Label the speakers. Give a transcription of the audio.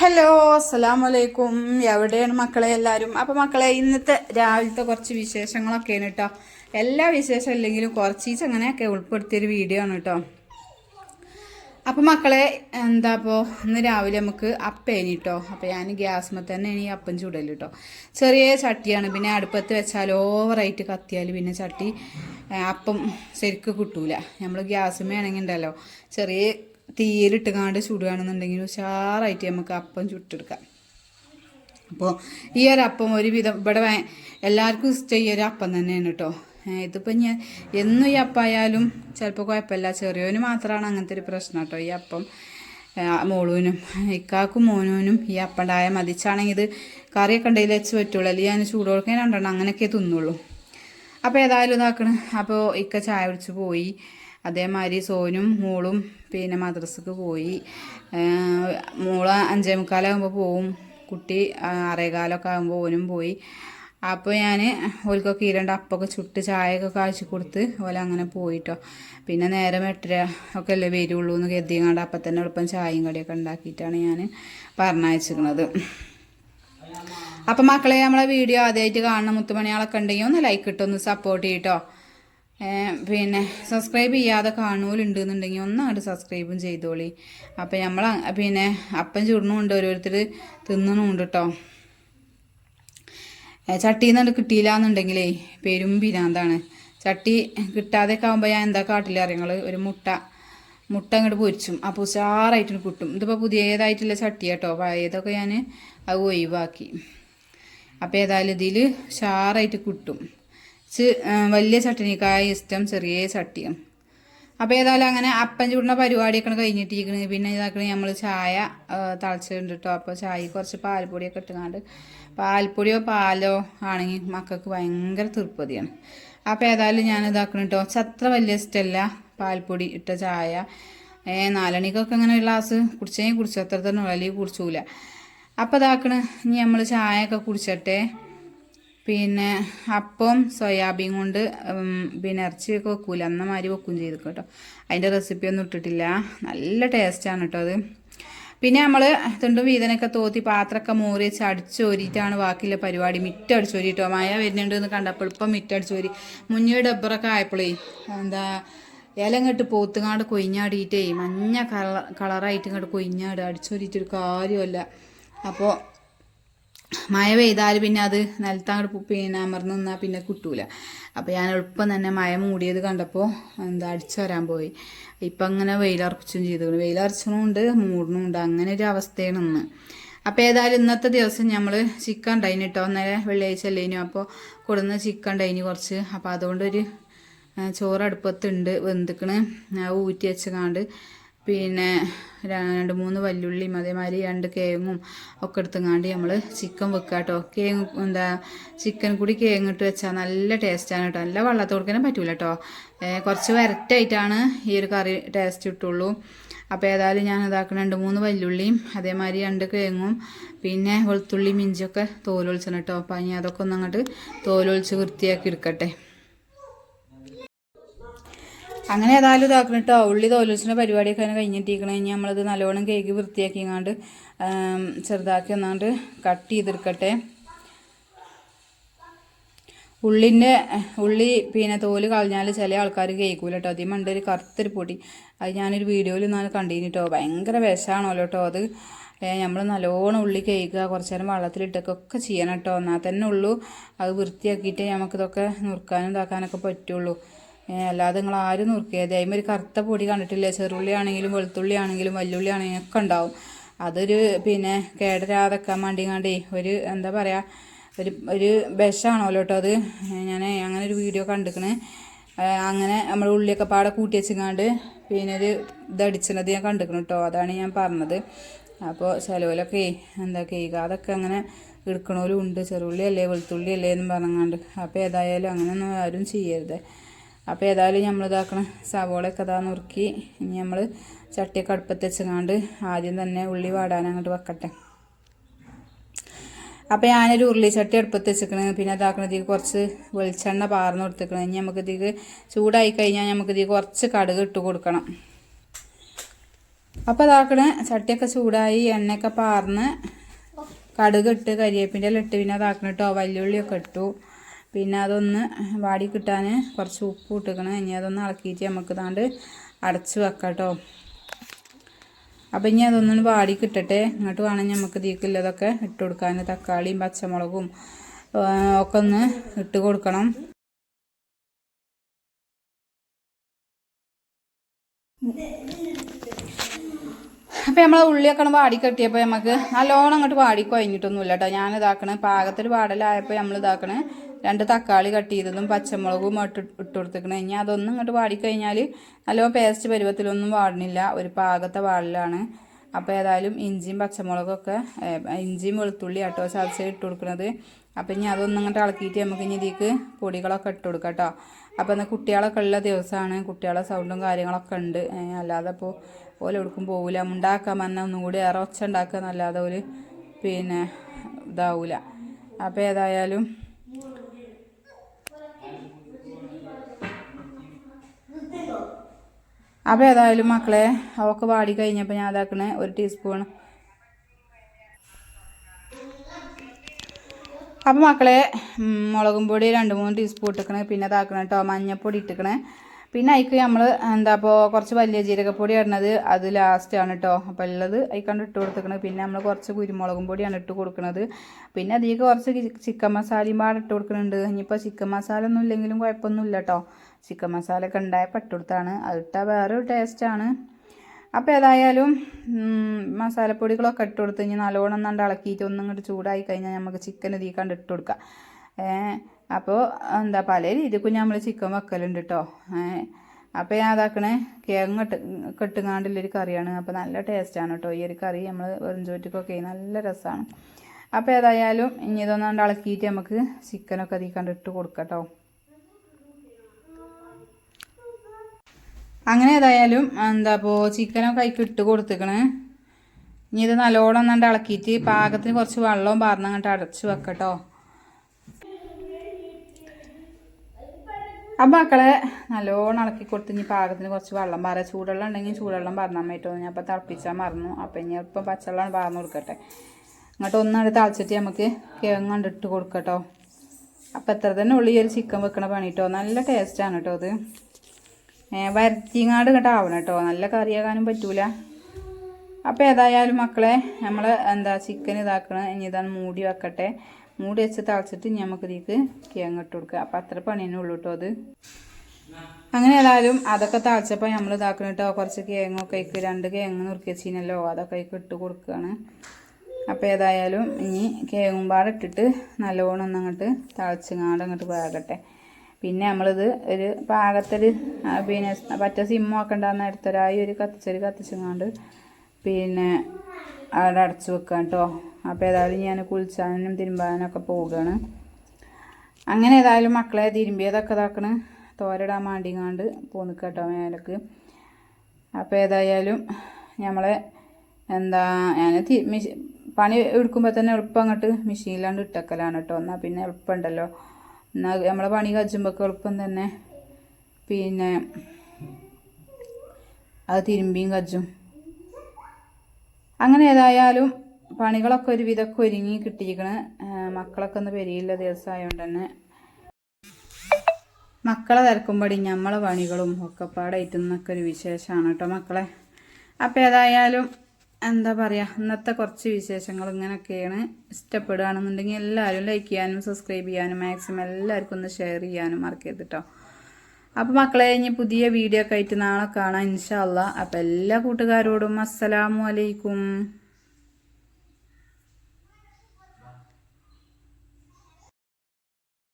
Speaker 1: Hello അസ്സലാമു വലൈക്കും എവിടെയാണ് മക്കളെ എല്ലാവരും? അപ്പോൾ മക്കളെ ഇന്നത്തെ രാവിലത്തെ കുറച്ച് വിശേഷങ്ങളൊക്കെയാണ് കേട്ടോ എല്ലാ വിശേഷം ഇല്ലെങ്കിലും കുറച്ചീച്ച് അങ്ങനെയൊക്കെ ഉൾപ്പെടുത്തിയൊരു വീഡിയോ ആണ് കേട്ടോ അപ്പോൾ മക്കളെ എന്താ അപ്പോൾ ഇന്ന് രാവിലെ നമുക്ക് അപ്പേനി കേട്ടോ അപ്പോൾ ഞാൻ ഗ്യാസ്മ തന്നെ ഈ അപ്പം ചൂടൽ കേട്ടോ ചെറിയ ചട്ടിയാണ്. പിന്നെ അടുപ്പത്ത് വെച്ചാൽ ഓവറായിട്ട് കത്തിയാൽ പിന്നെ ചട്ടി അപ്പം ശരിക്ക് കിട്ടൂല. നമ്മൾ ഗ്യാസ്മേ ആണെങ്കിൽ ഉണ്ടല്ലോ ചെറിയ തീയിലിട്ട് കാണ്ട് ചുടുകയാണെന്നുണ്ടെങ്കിൽ ഉഷാറായിട്ട് നമുക്ക് അപ്പം ചുട്ടെടുക്കാം. അപ്പോൾ ഈ ഒരു അപ്പം ഒരുവിധം ഇവിടെ എല്ലാവർക്കും ഇഷ്ടം ഈ അപ്പം തന്നെയാണ് കേട്ടോ. ഇതിപ്പോൾ ഞാൻ എന്നും ഈ അപ്പായാലും ചിലപ്പോൾ കുഴപ്പമില്ല. ചെറിയവന് മാത്രമാണ് അങ്ങനത്തെ ഒരു പ്രശ്നം കേട്ടോ ഈ അപ്പം. മോളൂനും ഇക്കാക്കും മോനൂനും ഈ അപ്പം ഉണ്ടായാൽ മതിച്ചാണെങ്കിൽ ഇത് കറിയൊക്കെ ഉണ്ടെങ്കിൽ വെച്ച് പറ്റുള്ളൂ. അല്ലെങ്കിൽ ഞാൻ ചൂട് കൊടുക്കാൻ രണ്ടെണ്ണം അങ്ങനെയൊക്കെ തിന്നുള്ളൂ. അപ്പോൾ ഏതായാലും ഇതാക്കണം. അപ്പോൾ ഇക്ക ചായ കുടിച്ച് പോയി. അതേമാതിരി സോനും മോളും പിന്നെ മദ്രസക്ക് പോയി. മോള അഞ്ചേ മുക്കാലാകുമ്പോൾ പോവും. കുട്ടി ആറേകാലൊക്കെ ആകുമ്പോൾ ഓനും പോയി. അപ്പോൾ ഞാൻ ഓൽക്കൊക്കെ ഈ രണ്ട് അപ്പമൊക്കെ ചുട്ട് ചായയൊക്കെ കാഴ്ച കൊടുത്ത് ഓല അങ്ങനെ പോയിട്ടോ. പിന്നെ നേരം എട്ടര ഒക്കെ അല്ലേ വരുള്ളൂ എന്ന് കരുതിയങ്ങാണ്ട് അപ്പം തന്നെ എളുപ്പം ചായയും കടിയൊക്കെ ഉണ്ടാക്കിയിട്ടാണ് ഞാൻ പറഞ്ഞയച്ചിരിക്കുന്നത് അപ്പം മക്കളെ നമ്മളെ വീഡിയോ ആദ്യമായിട്ട് കാണുന്ന മുത്തുമണിയാളൊക്കെ ഉണ്ടെങ്കിൽ ഒന്ന് ലൈക്ക് ഇട്ടൊന്ന് സപ്പോർട്ട് ചെയ്യട്ടോ. പിന്നെ സബ്സ്ക്രൈബ് ചെയ്യാതെ കാണുമല്ലുണ്ടെന്നുണ്ടെങ്കിൽ ഒന്ന് അങ്ങോട്ട് സബ്സ്ക്രൈബും ചെയ്തോളി. അപ്പം നമ്മൾ പിന്നെ അപ്പം ചുടണമുണ്ട് ഓരോരുത്തർ തിന്നണമുണ്ട് കേട്ടോ ചട്ടിയിൽ നിന്ന് കിട്ടിയില്ല എന്നുണ്ടെങ്കിലേ പെരും പിരാന്താണ്. ചട്ടി കിട്ടാതെയൊക്കെ ആകുമ്പോൾ ഞാൻ എന്താ കാട്ടില്ല അറിയങ്ങൾ ഒരു മുട്ട മുട്ട അങ്ങോട്ട് പൊരിച്ചും. അപ്പോൾ ഉഷാറായിട്ട് കിട്ടും. ഇതിപ്പോൾ പുതിയതായിട്ടുള്ള ചട്ടി കേട്ടോ പഴയതൊക്കെ ഞാൻ അത് ഒഴിവാക്കി. അപ്പോൾ ഏതായാലും ഇതിൽ ഉഷാറായിട്ട് കിട്ടും. വലിയ ചട്ടിനിക്കായ ഇഷ്ടം ചെറിയ ചട്ടിയും. അപ്പോൾ ഏതായാലും അങ്ങനെ അപ്പം ചൂടുന്ന പരിപാടിയൊക്കെ കഴിഞ്ഞിട്ടിരിക്കണ് പിന്നെ ഇതാക്കണ നമ്മൾ ചായ തളച്ചിട്ടുണ്ട് കേട്ടോ അപ്പോൾ ചായ കുറച്ച് പാൽപ്പൊടിയൊക്കെ ഇട്ടുകൊണ്ട് പാൽപ്പൊടിയോ പാലോ ആണെങ്കിൽ മക്കൾക്ക് ഭയങ്കര തൃപ്തിയാണ്. അപ്പോൾ ഏതായാലും ഞാൻ ഇതാക്കണം കേട്ടോ അത്ര വലിയ ഇഷ്ടമല്ല പാൽപ്പൊടി ഇട്ട ചായ. ഏ നാലണിക്കൊക്കെ അങ്ങനെ ഒരു ഗ്ലാസ് കുടിച്ചെങ്കിൽ കുടിച്ചു അത്ര തന്നെ വലിയ കുടിച്ചൂല. അപ്പോൾ ഇതാക്കണ് ഇനി നമ്മൾ ചായയൊക്കെ കുടിച്ചട്ടെ. പിന്നെ അപ്പം സോയാബീൻ കൊണ്ട് പിന്നെ ഇറച്ചിയൊക്കെ വെക്കൂല. അന്ന മാതിരി വെക്കും ചെയ്തു കേട്ടോ അതിന്റെ റെസിപ്പി ഒന്നും ഇട്ടിട്ടില്ല. നല്ല ടേസ്റ്റാണ് കേട്ടോ അത്. പിന്നെ നമ്മൾ തുണ്ടും വീതനൊക്കെ തോത്തി പാത്രമൊക്കെ മൂറി വെച്ച് അടിച്ചോരിയിട്ടാണ് ബാക്കിയുള്ള പരിപാടി. മിറ്റ് അടിച്ചോരിട്ടോ മഴ വരുന്നുണ്ട് എന്ന് കണ്ടപ്പോൾ ഇപ്പം മിറ്റ് അടിച്ചോരി മുന്നിൽ ഡബ്ബറൊക്കെ ആയപ്പോഴേ എന്താ ഇല ഇങ്ങോട്ട് പോത്തുങ്ങാണ്ട് കൊയിഞ്ഞാടിയിട്ടേ മഞ്ഞ കളർ കളറായിട്ട് ഇങ്ങോട്ട് കൊയിഞ്ഞാട് അടിച്ചോരിയിട്ടൊരു കാര്യമല്ല അപ്പോൾ മഴ പെയ്താൽ പിന്നെ അത് നിലത്തങ്ങോട്ട് പിന്നെ അമർന്ന് നിന്നാൽ പിന്നെ കിട്ടൂല. അപ്പോൾ ഞാൻ എളുപ്പം തന്നെ മഴ മൂടിയത് കണ്ടപ്പോൾ എന്താ അടിച്ചു വരാൻ പോയി. ഇപ്പം അങ്ങനെ വെയിലറച്ചും ചെയ്തു വെയിലറച്ചണമുണ്ട് മൂടണുണ്ട്. അങ്ങനെ ഒരു അവസ്ഥയാണ് ഇന്ന്. അപ്പോൾ ഏതായാലും ഇന്നത്തെ ദിവസം നമ്മൾ ചിക്കൻ ഉണ്ടായിന് കേട്ടോ അന്നേരം വെള്ളിയാഴ്ച അല്ലേനു അപ്പോൾ കൊടുന്ന ചിക്കൻ ഉണ്ടായിന് കുറച്ച്. അപ്പോൾ അതുകൊണ്ടൊരു ചോറ് അടുപ്പത്തുണ്ട് വെന്തിക്കണ്. ഊറ്റി വെച്ചങ്ങാണ്ട് പിന്നെ രണ്ട് മൂന്ന് വല്ലുള്ളിയും അതേമാതിരി രണ്ട് കേങ്ങും ഒക്കെ എടുത്തുങ്ങാണ്ട് നമ്മൾ ചിക്കൻ വെക്കുക കേട്ടോ കേങ്ങ് എന്താ ചിക്കൻ കൂടി കേങ്ങിട്ട് വെച്ചാൽ നല്ല ടേസ്റ്റാണ് കേട്ടോ. നല്ല വെള്ളത്ത് കൊടുക്കാനും പറ്റൂല കേട്ടോ കുറച്ച് വരട്ടായിട്ടാണ് ഈ ഒരു കറി ടേസ്റ്റ് കിട്ടുള്ളൂ. അപ്പോൾ ഏതായാലും ഞാൻ ഇതാക്കുന്ന രണ്ട് മൂന്ന് വല്ലുള്ളിയും അതേമാതിരി രണ്ട് കേങ്ങും പിന്നെ വെളുത്തുള്ളി മിഞ്ചിയൊക്കെ തോലൊളിച്ചണം കേട്ടോ. അപ്പം ഇനി അതൊക്കെ ഒന്ന് അങ്ങോട്ട് തോലൊളിച്ച് വൃത്തിയാക്കി എടുക്കട്ടെ. അങ്ങനെ ഏതായാലും ഇതാക്കണം കേട്ടോ ഉള്ളി തോലൂസിന്റെ പരിപാടിയൊക്കെ അതിനെ കഴിഞ്ഞിട്ടിരിക്കണം. കഴിഞ്ഞാൽ നമ്മളത് നല്ലോണം കേക്ക് വൃത്തിയാക്കിങ്ങാണ്ട് ചെറുതാക്കി ഒന്നാണ്ട് കട്ട് ചെയ്തെടുക്കട്ടെ. ഉള്ളിന്റെ ഉള്ളി പിന്നെ തോൽ കളഞ്ഞാൽ ചില ആൾക്കാർ കേൾക്കൂല കേട്ടോ അതിൽ മണ്ട ഒരു കറുത്തൊരു പൊടി. അത് ഞാനൊരു വീഡിയോയിൽ നിന്നാണ് കണ്ടിരുന്നിട്ടോ ഭയങ്കര വിഷമാണല്ലോ കേട്ടോ അത്. നമ്മൾ നല്ലോണം ഉള്ളി കേൾക്കുക കുറച്ച് നേരം വെള്ളത്തിലിട്ടൊക്കെ ഒക്കെ ചെയ്യണം കേട്ടോ എന്നാൽ തന്നെ ഉള്ളൂ. അത് വൃത്തിയാക്കിയിട്ട് നമുക്കിതൊക്കെ നുറുക്കാനും ഇതാക്കാനൊക്കെ പറ്റുള്ളൂ. അല്ലാതെ നിങ്ങൾ ആരും നുറുക്കിയത്. അതിന് ഒരു കറുത്ത പൊടി കണ്ടിട്ടില്ല? ചെറുള്ളി ആണെങ്കിലും വെളുത്തുള്ളി ആണെങ്കിലും വല്ലുള്ളി ആണെങ്കിലും ഒക്കെ ഉണ്ടാവും. അതൊരു പിന്നെ കേടരാതെക്കാൻ വേണ്ടിങ്ങാണ്ടേ ഒരു എന്താ പറയുക ഒരു ഒരു വിഷമാണല്ലോ കേട്ടോ അത് ഞാൻ അങ്ങനെ ഒരു വീഡിയോ കണ്ടിരിക്കണേ അങ്ങനെ നമ്മൾ ഉള്ളിയൊക്കെ പാടെ കൂട്ടി വെച്ചിങ്ങാണ്ട് പിന്നെ ഒരു ഇതടിച്ചത് ഞാൻ കണ്ടിക്കണം കേട്ടോ അതാണ് ഞാൻ പറഞ്ഞത്. അപ്പോൾ ചിലവിലൊക്കെ എന്താ കേൾക്കാതൊക്കെ അങ്ങനെ എടുക്കണോലും ഉണ്ട്. ചെറുള്ളി അല്ലേ വെളുത്തുള്ളി അല്ലേ എന്ന് പറഞ്ഞങ്ങാണ്ട്. അപ്പോൾ ഏതായാലും അങ്ങനെയൊന്നും ആരും ചെയ്യരുത്. അപ്പോൾ ഏതായാലും നമ്മൾ ഇതാക്കണം സവോളയൊക്കെ ഇതാ നുറുക്കി ഇനി നമ്മൾ ചട്ടിയൊക്കെ അടുപ്പത്ത് വെച്ചങ്ങാണ്ട് ആദ്യം തന്നെ ഉള്ളി വാടാൻ അങ്ങോട്ട് വെക്കട്ടെ. അപ്പോൾ ഞാനൊരു ഉരുളിച്ചട്ടി അടുപ്പത്ത് വെച്ചിക്കണ്. പിന്നെ ഇതാക്കണ ഇതിൽ കുറച്ച് വെളിച്ചെണ്ണ പാർന്ന് കൊടുത്തേക്കണം. ഇനി നമുക്ക് ഇതിൽ ചൂടായി കഴിഞ്ഞാൽ നമുക്ക് ഇതിൽ കുറച്ച് കടുക് ഇട്ട് കൊടുക്കണം. അപ്പോൾ ഇതാക്കണ ചട്ടിയൊക്കെ ചൂടായി എണ്ണയൊക്കെ പാർന്ന് കടുക് ഇട്ട് കരിയേപ്പിന്റെ ഇട്ട് പിന്നെ അതാക്കണം കേട്ടോ വല്യുള്ളിയൊക്കെ ഇട്ടു. പിന്നെ അതൊന്ന് വാടി കിട്ടാൻ കുറച്ച് ഉപ്പ് ഇട്ടിക്കണം ഇനി അതൊന്ന് ഇളക്കിയിട്ട് നമുക്ക് ഇതാണ്ട് അടച്ച് വെക്കാം കേട്ടോ അപ്പം ഇനി അതൊന്നും വാടി കിട്ടട്ടെ ഇങ്ങോട്ട് വേണമെങ്കിൽ നമുക്ക് ദീക്കില്ലതൊക്കെ ഇട്ട് കൊടുക്കാൻ തക്കാളിയും പച്ചമുളകും ഒക്കെ ഒന്ന് ഇട്ട് കൊടുക്കണം. അപ്പം നമ്മൾ ഉള്ളിയൊക്കെ വാടി കെട്ടിയപ്പോൾ നമുക്ക് നല്ലോണം അങ്ങോട്ട് വാടി കഴിഞ്ഞിട്ടൊന്നുമില്ല കേട്ടോ. ഞാൻ ഇതാക്കണേ പാകത്തിൽ വാടലായപ്പോൾ നമ്മൾ ഇതാക്കണേ. രണ്ട് തക്കാളി കട്ട് ചെയ്തതും പച്ചമുളകും ഇട്ട് ഇട്ട് കൊടുത്തേക്കണേ. ഇനി അതൊന്നും ഇങ്ങോട്ട് വാടിക്കഴിഞ്ഞാൽ നല്ല പേസ്റ്റ് പരുവത്തിലൊന്നും വാടണില്ല. ഒരു പാകത്തെ വാടലാണ് അപ്പോൾ ഏതായാലും ഇഞ്ചിയും പച്ചമുളകൊക്കെ ഇഞ്ചിയും വെളുത്തുള്ളി ആട്ടോ ചതച്ച് ഇട്ട് കൊടുക്കുന്നത് അപ്പം ഇനി അതൊന്നും ഇങ്ങോട്ട് ഇളക്കിയിട്ട് നമുക്ക് ഇനി ഇതിലേക്ക് പൊടികളൊക്കെ ഇട്ട് കൊടുക്കാം കേട്ടോ അപ്പോൾ എന്നാൽ കുട്ടികളൊക്കെ ഉള്ള ദിവസമാണ് കുട്ടികളെ സൗണ്ടും കാര്യങ്ങളൊക്കെ ഉണ്ട്. അല്ലാതെ ഇപ്പോൾ ഓല എവിടേക്കും പോകില്ല ഉണ്ടാക്കാൻ വന്നാൽ ഒന്നും കൂടി ഏറെ ഒച്ച ഉണ്ടാക്കുക എന്നല്ലാതെ ഒരു പിന്നെ ഇതാവൂല. അപ്പോൾ ഏതായാലും അപ്പോൾ ഏതായാലും മക്കളെ അവക്ക് വാടി കഴിഞ്ഞപ്പോൾ ഞാൻ അതാക്കണേ ഒരു ടീസ്പൂൺ അപ്പോൾ മക്കളെ മുളകും പൊടി രണ്ട് മൂന്ന് ടീസ്പൂൺ ഇട്ടിക്കണേ പിന്നെ ഇതാക്കണം കേട്ടോ മഞ്ഞൾപ്പൊടി ഇട്ടിക്കണേ. പിന്നെ അതിക്ക് നമ്മൾ എന്താ ഇപ്പോൾ കുറച്ച് വലിയ ജീരകപ്പൊടി ഇടുന്നത് അത് ലാസ്റ്റാണ് കേട്ടോ അപ്പോൾ ഉള്ളത് അതിക്കാണ്ട് ഇട്ട് കൊടുത്തിക്കണത് പിന്നെ നമ്മൾ കുറച്ച് കുരുമുളകും പൊടിയാണ് ഇട്ട് കൊടുക്കുന്നത് പിന്നെ അതിലേക്ക് കുറച്ച് ചിക്കൻ മസാലയും പാടെ ഇട്ട് കൊടുക്കുന്നുണ്ട് ഇനിയിപ്പോൾ ചിക്കൻ മസാല ഒന്നും ഇല്ലെങ്കിലും കുഴപ്പമൊന്നുമില്ല കേട്ടോ ചിക്കൻ മസാല ഒക്കെ ഉണ്ടായപ്പോൾ പട്ടുടുത്താണ്. അതിട്ടാൽ അത് ഇട്ടാൽ വേറെ ഒരു ടേസ്റ്റാണ് അപ്പോൾ ഏതായാലും മസാലപ്പൊടികളൊക്കെ ഇട്ട് കൊടുത്ത് കഴിഞ്ഞാൽ നല്ലോണം കണ്ട് ഇളക്കിയിട്ട് ഒന്നും ഇങ്ങോട്ട് ചൂടായി കഴിഞ്ഞാൽ നമുക്ക് ചിക്കൻ ഇതിൽ കണ്ട് ഇട്ട് കൊടുക്കാം. അപ്പോൾ എന്താ പല രീതിക്കും നമ്മൾ ചിക്കൻ വെക്കലുണ്ട് കേട്ടോ അപ്പോൾ ഞാൻ അതാക്കണേ ഇട്ട് കെട്ടുങ്ങാണ്ടുള്ളൊരു കറിയാണ്. അപ്പോൾ നല്ല ടേസ്റ്റാണ് കേട്ടോ ഈ ഒരു കറി നമ്മൾ വെറും ചോറ്റക്കൊക്കെ നല്ല രസമാണ് അപ്പോൾ ഏതായാലും ഇനി ഇതൊന്നാണ്ട് ഇളക്കിയിട്ട് നമുക്ക് ചിക്കനൊക്കെ അതിൽ കണ്ട് ഇട്ട് കൊടുക്കാം കേട്ടോ അങ്ങനെ ഏതായാലും എന്താ ഇപ്പോൾ ചിക്കനൊക്കെ അതിക്ക് ഇട്ട് കൊടുത്തേക്കണ്. ഇനി ഇത് നല്ലോണം ഒന്നാണ്ട് ഇളക്കിയിട്ട് പാകത്തിന് കുറച്ച് വെള്ളവും പാർന്ന് അങ്ങോട്ട് അടച്ചു വെക്കട്ടോ. അപ്പം മക്കളെ നല്ലോണം ഇളക്കി കൊടുത്ത് ഇനി പാകത്തിന് കുറച്ച് വെള്ളം പാറ ചൂടുവെള്ളം ഉണ്ടെങ്കിൽ ചൂടുവെള്ളം പറഞ്ഞാൽ പറ്റുമോ ഞാൻ അപ്പം തിളപ്പിച്ചാൽ മറന്നു. അപ്പം ഇനി ഇപ്പം പച്ചവെള്ളം പാർന്ന് കൊടുക്കട്ടെ. എന്നിട്ട് ഒന്നാണ്ട് തിളച്ചിട്ട് നമുക്ക് കിഴങ്ങ് കണ്ടിട്ട് കൊടുക്കട്ടോ. അപ്പം എത്ര തന്നെ ഉള്ളി ഈ ഒരു ചിക്കൻ വെക്കണ പണിട്ടോ നല്ല ടേസ്റ്റാണ് കേട്ടോ ഇത്. വരത്തിങ്ങാട് കേട്ടോ ആവണം കേട്ടോ നല്ല കറിയാകാനും പറ്റൂല. അപ്പോൾ ഏതായാലും മക്കളെ നമ്മൾ എന്താ ചിക്കൻ ഇതാക്കണം. ഇനി ഇതാണ് മൂടി വെക്കട്ടെ. മൂടി വെച്ച് തളച്ചിട്ട് ഇനി നമുക്ക് ഇതിക്ക് കിഴങ്ങിട്ട് കൊടുക്കുക. അപ്പം അത്ര പണി തന്നെ ഉള്ളൂ കേട്ടോ അത്. അങ്ങനെ ഏതായാലും അതൊക്കെ തളച്ചപ്പോൾ നമ്മൾ ഇതാക്കണം കേട്ടോ കുറച്ച് കിഴങ്ങൊക്കെ അതിക്ക് രണ്ട് കിഴങ്ങ് നുറുക്കി വെച്ചിനല്ലോ. അതൊക്കെ അതിക്ക് ഇട്ട് കൊടുക്കുകയാണ് അപ്പോൾ ഏതായാലും ഇനി കിഴങ്ങും പാടിട്ടിട്ട് നല്ലോണം ഒന്ന് അങ്ങോട്ട് തിളച്ചങ്ങാണ്ട് അങ്ങോട്ട് വേകട്ടെ. പിന്നെ നമ്മളിത് ഒരു പാകത്തിൽ പിന്നെ പറ്റ സിമ്മ് ആക്കണ്ടെന്ന് എടുത്തൊരായി ഒരു കത്തിച്ചൊരു കത്തിച്ചങ്ങാണ്ട് പിന്നെ അവിടെ അടച്ചു വെക്കാം കേട്ടോ അപ്പോൾ ഏതായാലും ഞാൻ കുളിച്ചാനും തിരുമ്പാനൊക്കെ പോവുകയാണ്. അങ്ങനെ ഏതായാലും മക്കളെ തിരുമ്പിയതൊക്കെ ഇതാക്കണ്. തോരടാൻ മാണ്ടിങ്ങാണ്ട് പോന്നു കേട്ടോ മേലക്ക്. അപ്പോൾ ഏതായാലും നമ്മളെ എന്താ ഞാൻ പണി എടുക്കുമ്പോൾ തന്നെ എളുപ്പം അങ്ങോട്ട് മെഷീനിലാണ്ട് ഇട്ടക്കലാണ് കേട്ടോ എന്നാൽ പിന്നെ എളുപ്പമുണ്ടല്ലോ എന്നാൽ നമ്മളെ പണി എളുപ്പം തന്നെ. പിന്നെ അത് തിരുമ്പിയും കജ്ജും. അങ്ങനെ ഏതായാലും പണികളൊക്കെ ഒരുവിധമൊക്കെ ഒരുങ്ങി കിട്ടിയിരിക്കണ്. മക്കളൊക്കെ ഒന്ന് പെരിയില്ല ദിവസമായതുകൊണ്ട് തന്നെ. മക്കളെ തിരക്കുമ്പടി നമ്മളെ പണികളും ഒക്കെ പാടായിട്ടുന്നൊക്കെ ഒരു വിശേഷമാണ് കേട്ടോ മക്കളെ. അപ്പോൾ ഏതായാലും എന്താ പറയുക ഇന്നത്തെ കുറച്ച് വിശേഷങ്ങൾ ഇങ്ങനെയൊക്കെയാണ് ഇഷ്ടപ്പെടുകയാണെന്നുണ്ടെങ്കിൽ എല്ലാവരും ലൈക്ക് ചെയ്യാനും സബ്സ്ക്രൈബ് ചെയ്യാനും മാക്സിമം എല്ലാവർക്കും ഒന്ന് ഷെയർ ചെയ്യാനും മറക്കരുത് കേട്ടോ അപ്പോൾ മക്കളെ ഇനി പുതിയ വീഡിയോ ഒക്കെ ആയിട്ട് നാളെ കാണാം ഇൻഷാല്ല അപ്പോൾ എല്ലാ കൂട്ടുകാരോടും അസ്സലാമു അലൈക്കും.